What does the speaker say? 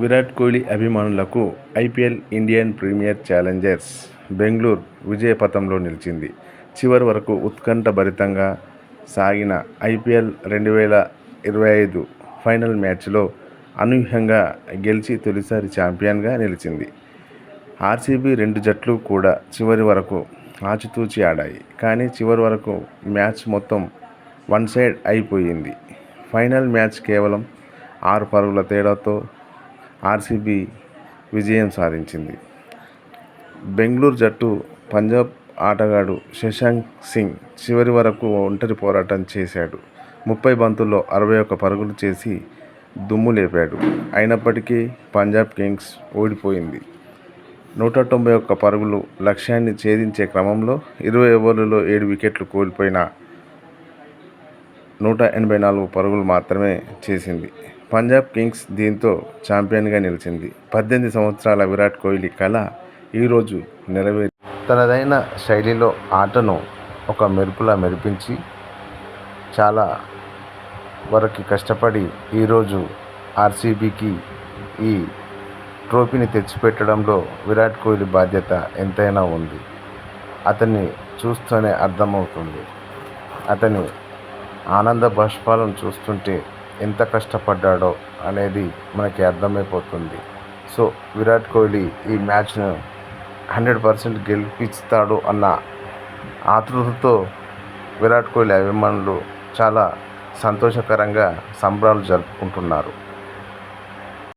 విరాట్ కోహ్లీ అభిమానులకు IPL Indian Premier Challengers Bengaluru విజయపథంలో నిలిచింది. చివరి వరకు ఉత్కంఠభరితంగా సాగిన ఐపీఎల్ రెండు వేల ఇరవై ఐదు ఫైనల్ మ్యాచ్లో అనూహ్యంగా గెలిచి తొలిసారి ఛాంపియన్గా నిలిచింది. ఆర్సీబీ రెండు జట్లు కూడా చివరి వరకు ఆచితూచి ఆడాయి. కానీ చివరి వరకు మ్యాచ్ మొత్తం వన్ సైడ్ అయిపోయింది. ఫైనల్ మ్యాచ్ కేవలం ఆరు పరుగుల తేడాతో ఆర్సీబీ విజయం సాధించింది. బెంగళూరు జట్టు పంజాబ్ ఆటగాడు శశాంక్ సింగ్ చివరి వరకు ఒంటరి పోరాటం చేశాడు. ముప్పై బంతుల్లో అరవై ఒక్క పరుగులు చేసి దుమ్ము లేపాడు అయినప్పటికీ పంజాబ్ కింగ్స్ ఓడిపోయింది. నూట తొంభై ఒక్క పరుగులు లక్ష్యాన్ని ఛేదించే క్రమంలో ఇరవై ఓవర్లలో ఏడు వికెట్లు కోల్పోయిన నూట ఎనభై నాలుగు పరుగులు మాత్రమే చేసింది. పంజాబ్ కింగ్స్ దీంతో ఛాంపియన్గా నిలిచింది. పద్దెనిమిది సంవత్సరాల విరాట్ కోహ్లీ కల ఈరోజు నెరవేరి తనదైన శైలిలో ఆటను ఒక మెరుపులా మెరిపించి చాలా వరకు కష్టపడి ఈరోజు ఆర్సీబీకి ఈ ట్రోఫీని తెచ్చిపెట్టడంలో విరాట్ కోహ్లీ బాధ్యత ఎంతైనా ఉంది. అతన్ని చూస్తూనే అర్థమవుతుంది. అతని ఆనంద బాష్పాలను చూస్తుంటే ఎంత కష్టపడ్డాడో అనేది మనకి అర్థమైపోతుంది. సో విరాట్ కోహ్లీ ఈ మ్యాచ్ను హండ్రెడ్ పర్సెంట్ గెలిపిస్తాడు అన్న ఆతృతతో విరాట్ కోహ్లీ అభిమానులు చాలా సంతోషకరంగా సంబరాలు జరుపుకుంటున్నారు.